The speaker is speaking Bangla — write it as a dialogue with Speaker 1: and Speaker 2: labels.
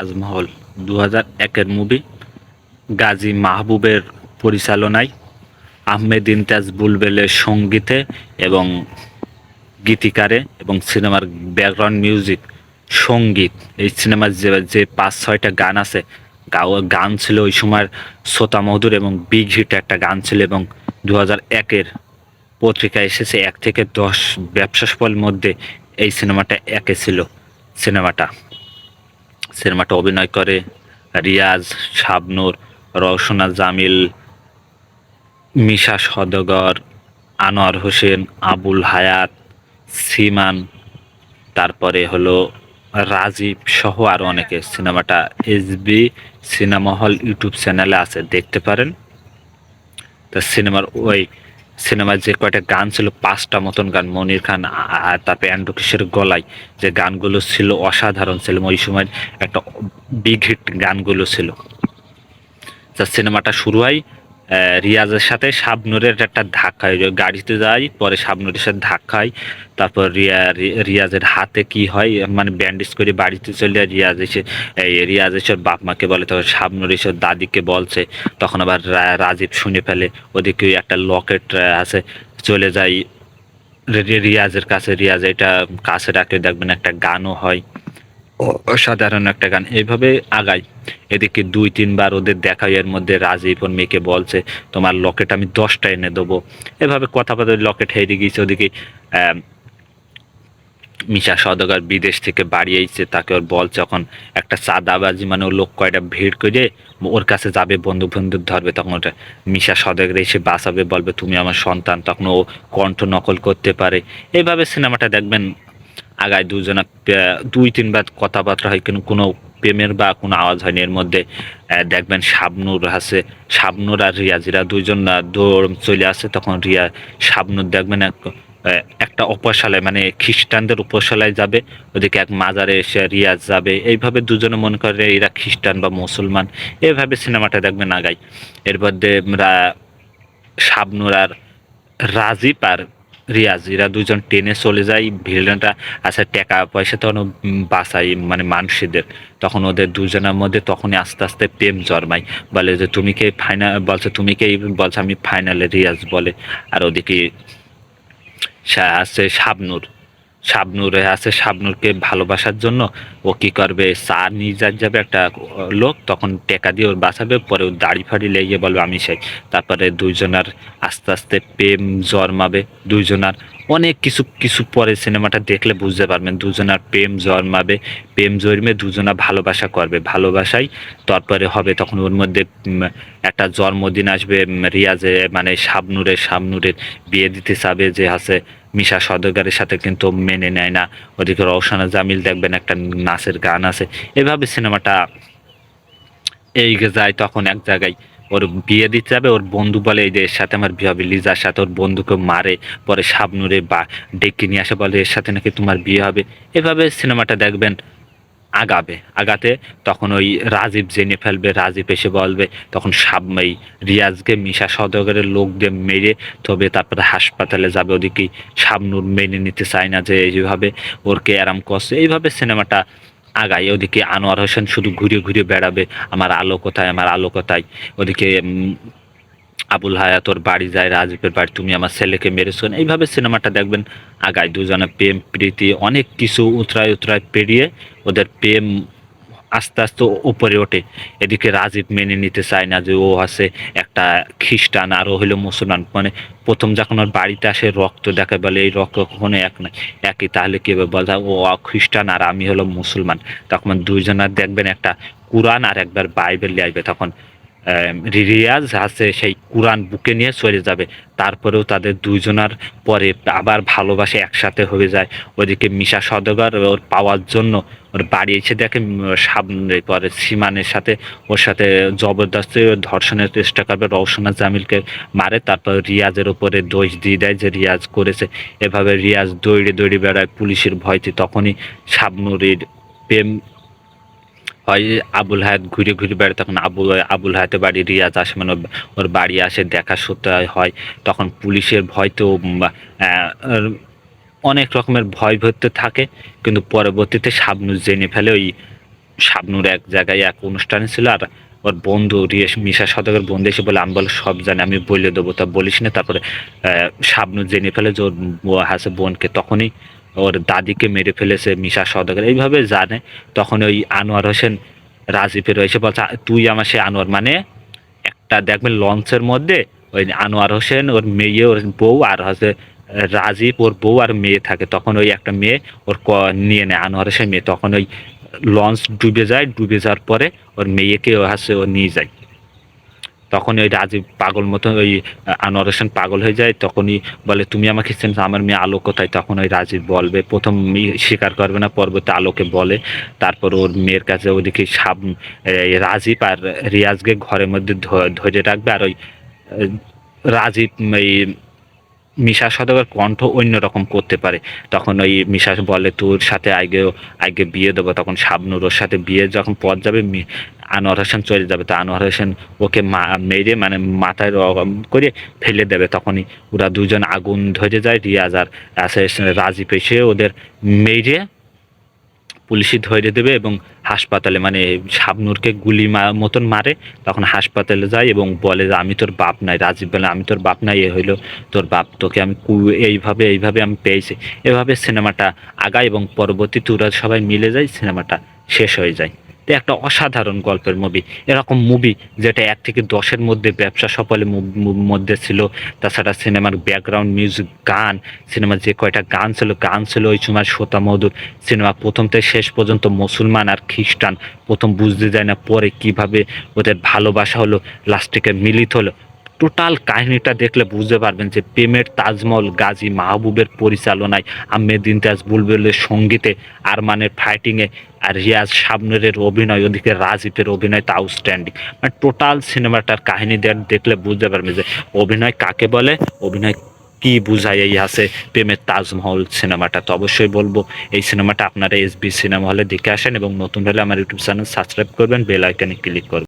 Speaker 1: তাজমহল দু হাজার একের মুভি গাজী মাহবুবের পরিচালনায় আহমেদ ইমতাজ বুলবেলের সঙ্গীতে এবং গীতিকারে এবং সিনেমার ব্যাকগ্রাউন্ড মিউজিক সংগীত। এই সিনেমার যে যে পাঁচ, ছয়টা গান আছে গান ছিল ওই সময় শ্রোতা মধুর এবং বিগ হিট একটা গান ছিল এবং দু হাজার একের পত্রিকায় এসেছে, এক থেকে দশ ব্যবসা সফলের মধ্যে এই সিনেমাটা একে ছিল, সিনেমাটা। সিনেমাটা অভিনয় করে রিয়াজ, শাবনূর, রওশনা, জামিল, মিশা সদগর, আনোয়ার হোসেন, আবুল হায়াত, সিমান, তারপরে হলো রাজীব সহ আরও অনেকে। সিনেমাটা এসবি সিনেমা হল ইউটিউব চ্যানেলে আছে, দেখতে পারেন। তা সিনেমার ওই সিনেমার যে কয়টা গান ছিল, পাঁচটা মতন গান, মনির খান আর তারপরে অ্যান্ড্রু কিশোর গলায় যে গানগুলো ছিল অসাধারণ ছিল, ওই সময় একটা বিগ হিট গানগুলো ছিল। তা সিনেমাটা শুরু হয় রিয়াজের সাথে শাবনুরের একটা ধাক্কা হয়। গাড়িতে যাই, পরে শাবনুরের সাথে ধাক্কা হয়। তারপর রিয়া রিয়াজের হাতে কি হয়? মানে ব্যান্ডেজ করে বাড়িতে চলে যায়। রিয়াজ এসে, এই রিয়াজ এসে বাপ মাকে বলে, তখন শাবনুর এসে দাদিকে বলছে। তখন আবার রাজীব শুনে ফেলে, ওদিকে একটা লকেট আছে। চলে যায় রিয়াজের কাছে। রিয়াজ এটা কাছে রাখলে দেখবেন একটা গানও হয়। অসাধারণ একটা গান। এইভাবে আগাই। এদিকে দুই, তিনবার ওদের দেখা এর মধ্যে রাজীব ওর মেয়েকে বলছে, তোমার লকেট আমি দশটা এনে দেবো। এভাবে কথা বলে লকেট হেরে গিয়েছে, ওদিকে মিশা সদগার বিদেশ থেকে বাড়ি আইছে, তাকে ওর বল যখন একটা চাঁদাবাজি মানে ও লোক কয়টা ভিড় করে ওর কাছে যাবে বন্ধু বন্ধু ধরবে, তখন ওটা মিশা সদগের এসে বাঁচাবে, বলবে, তুমি আমার সন্তান। তখন ও কণ্ঠ নকল করতে পারে। এইভাবে সিনেমাটা দেখবেন আগায় দুজনা দুই তিনবার কথাবার্তা হয়, কিন্তু কোনো প্রেমের বা কোনো আওয়াজ হয়নি। এর মধ্যে দেখবেন শাবনুর আছে। শাবনুর আর রিয়াজিরা দুইজন দৌড় চলে আসে, তখন রিয়া শাবনুর দেখবেন এক একটা উপশালায় মানে খ্রিস্টানদের উপশালায় যাবে। ওদিকে এক মাজারে এসে রিয়াজ যাবে। এইভাবে দুজনে মনে করে এরা খ্রিস্টান বা মুসলমান। এইভাবে সিনেমাটা দেখবেন আগাই এর মধ্যে শাবনুর আর রাজীব আর রিয়াজ, এরা দুজন টেনে চলে যায় ভিলেনটা আচ্ছা টাকা পয়সা তখন বাঁচাই মানে মানুষদের। তখন ওদের দুজনের মধ্যে তখনই আস্তে আস্তে প্রেম জন্মায়। বলে যে, তুমি কে ফাইনাল বলছে, তুমি কে? বলছে, আমি ফাইনালে রিয়াজ বলে। আর ওদিকে আছে শাবনুর। শাবনুরে আছে, শাবনুরকে ভালোবাসার জন্য ও কি করবে? চা নিয়ে যাবে একটা লোক, তখন টেকা দিয়ে ওর বাঁচাবে পরে ও দাড়ি ফাড়ি লেগে বলবে, আমি সেই। তারপরে দুইজনার আস্তে আস্তে প্রেম জন্মাবে, দুইজনার অনেক কিছু কিছু পরে সিনেমাটা দেখলে বুঝতে পারবেন দুজনার প্রেম জন্মাবে, প্রেম জন্মে দুজনা ভালোবাসা করবে, ভালোবাসাই তারপরে হবে, তখন ওর মধ্যে একটা জন্মদিন আসবে রিয়াজে মানে শাবনুরের শাবনুরের বিয়ে দিতে চাবে, যে আছে মিশা সদগারের সাথে কিন্তু মেনে নেয় না। ওদিকে রওশানা জামিল দেখবেন একটা নাচের গান আছে। এভাবে সিনেমাটা এই যায় তখন এক জায়গায়। ওর বিয়ে দিতে যাবে, ওর বন্ধু বলে, এই যে এর সাথে আমার বিয়ে হবে লিজার সাথে ওর বন্ধুকে মারে, পরে শাবনুরে বা ডেকে নিয়ে আসে, বলে এর সাথে নাকি তোমার বিয়ে হবে। এভাবে সিনেমাটা দেখবেন। আগাবে। আগাতে তখন ওই রাজীব জেনে ফেলবে, রাজীব এসে বলবে, তখন সাব এই রিয়াজকে মিশা সদগরের লোক দিয়ে মেরে তবে তারপরে হাসপাতালে যাবে। ওদিকে শাবনুর মেনে নিতে চায় না যে এইভাবে ওরকে আরাম করছে। এইভাবে সিনেমাটা আগায়। ওদিকে আনোয়ার হোসেন শুধু ঘুরে ঘুরে বেড়াবে, আমার আলো কোথায়, আমার আলো কোথায়? ওদিকে আবুল হায়াত ওর বাড়ি যায় রাজীবের বাড়ি, তুমি আমার ছেলেকে মেরেছো। এইভাবে সিনেমাটা দেখবেন। আগায় দুজনে প্রেম, প্রীতি, অনেক কিছু উতরায় উতরায় পেরিয়ে ওদের প্রেম আস্তে আস্তে উপরে ওঠে। এদিকে রাজীব মেনে নিতে চায় না যে ও আছে একটা খ্রিস্টান, আর ও হলো মুসলমান। মানে প্রথম যখন ওর বাড়িতে আসে, রক্ত দেখা বলে, এই রক্ত কখনো এক নয়, একই, তাহলে কি বলতে ও খ্রিস্টান আর আমি হলো মুসলমান। তখন দুইজনের দেখবেন একটা কোরআন আর একবার বাইবেল আসবে তখন। রিয়াজ আছে, সেই কোরআন বুকে নিয়ে চলে যাবে। তারপরেও তাদের দুইজনার পরে আবার ভালোবাসে একসাথে হয়ে যায়। ওদিকে মিশা সদগর ওর পাওয়ার জন্য ওর বাড়ি এসে দেখে সামনে পরে সীমানের সাথে ওর সাথে জবরদস্তি ধর্ষণের চেষ্টা করবে। রওশনা জামিলকে মারে, তারপর রিয়াজের ওপরে দোষ দিয়ে দেয় যে রিয়াজ করেছে। এভাবে রিয়াজ দৌড়ে দৌড়ে বেড়ায় পুলিশের ভয়তে। তখনই শাবনুরের প্রেম হয় আবুল হায়াত ঘুরে ঘুরে বেড়ায়, তখন আবুল আবুল হায়াতের বাড়ি রিয়াজ আসে মানে ওর- বাড়ি আসে, দেখা হয়, তখন পুলিশের ভয় তো অনেক রকমের ভয় ভরতে থাকে, কিন্তু পরবর্তীতে শাবনুর জেনে ফেলে, ওই শাবনুর এক জায়গায় এক অনুষ্ঠানে ছিল, আর ওর বন্ধু রিয়েশ মিশা সদকের বন্ধু এসে বলে, আমি বলে, সব জানি, আমি বলে দেবো, তা বলিস না, তারপরে শাবনু জেনে ফেলে যে ওর হাসে বোনকে, তখনই ওর দাদিকে মেরে ফেলেছে, মিশা সদকের এইভাবে জানে। তখন ওই আনোয়ার হোসেন রাজীবের এসে বলছে তুই আমার সে আনোয়ার মানে একটা দেখবেন লঞ্চের মধ্যে ওই আনোয়ার হোসেন, ওর মেয়ে, ওর বউ আর হচ্ছে রাজীব, ওর বউ আর মেয়ে থাকে। তখন ওই একটা মেয়ে ওর ক- নিয়ে নেয়, আনোয়ার হোসেন মেয়ে। তখন ওই লঞ্চ ডুবে যায়, ডুবে যাওয়ার পরে ওর মেয়েকে ও হাসে ও নিয়ে যায়। তখন ওই রাজীব পাগল মতো ওই আনোয়ার হোসেন পাগল হয়ে যায়, তখনই বলে, তুমি আমাকে চেনছো আমার মেয়ে আলো কোথায়? তখন ওই রাজীব বলবে, প্রথম স্বীকার করবে না, পরবর্তী আলোকে বলে। তারপর ওর মেয়ের কাছে ওদিকে সাব রাজীব আর রিয়াজকে ঘরের মধ্যে ধরে রাখবে আর ওই রাজীব এই মিশা সদকের কণ্ঠ অন্যরকম করতে পারে। তখন ওই মিশা বলে, তোর সাথে আগে আগে বিয়ে দেবো। তখন শাবনুর ওর সাথে বিয়ে যখন পথ যাবে আনোয়ার হোসেন চলে যাবে, তো আনোয়ার হোসেন ওকে মেরে মানে মাথায় করে ফেলে দেবে। তখনই ওরা দুজন আগুন ধরে যায়, রিয়াজ আর রাজীব এসে ওদের মেরে পুলিশই ধরে দেবে এবং হাসপাতালে মানে শাবনুরকে গুলি মতন মারে, তখন হাসপাতালে যায় এবং বলে যে, আমি তোর বাপ নাই রাজীব বলে, আমি তোর বাপ নাই এ হইল তোর বাপ। তোকে আমি এইভাবে এইভাবে আমি পেয়েছি। এভাবে সিনেমাটা আগায় এবং পরবর্তীতে ওরা সবাই মিলে যায়, সিনেমাটা শেষ হয়ে যায়। তো একটা অসাধারণ গল্পের মুভি এরকম মুভি যেটা এক থেকে দশের মধ্যে ব্যবসা সফলের মধ্যে ছিল। তাছাড়া সিনেমার ব্যাকগ্রাউন্ড মিউজিক গান সিনেমার যে কয়টা গান ছিল গান ছিল ওই সময় শ্রোতা মধুর। সিনেমা প্রথম থেকে শেষ পর্যন্ত মুসলমান আর খ্রিস্টান। প্রথম বুঝতে যায় না পরে কীভাবে ওদের ভালোবাসা হলো লাস্টিকে মিলিত হলো। টোটাল কাহিনীটা দেখলে বুঝতে পারবেন যে প্রেমের তাজমহল গাজী মাহবুবের পরিচালনায় আহমেদ ইমতাজ বুলবুলের সঙ্গীতে, আরমানের ফাইটিংয়ে আর রিয়াজ শাবনুরের অভিনয়, ওদিকে রাজীবের অভিনয় তা আউটস্ট্যান্ডিং মানে টোটাল সিনেমাটার কাহিনী দেখ- দেখলে বুঝতে পারবেন যে অভিনয় কাকে বলে, অভিনয় কি বুঝায় এই আছে প্রেমের তাজমহল সিনেমাটা। তো অবশ্যই বলব, এই সিনেমাটা আপনারা এসবি সিনেমা হলে দেখে আসেন এবং নতুন হলে আমার ইউটিউব চ্যানেল সাবস্ক্রাইব করবেন, বেল আইকনে ক্লিক করবেন।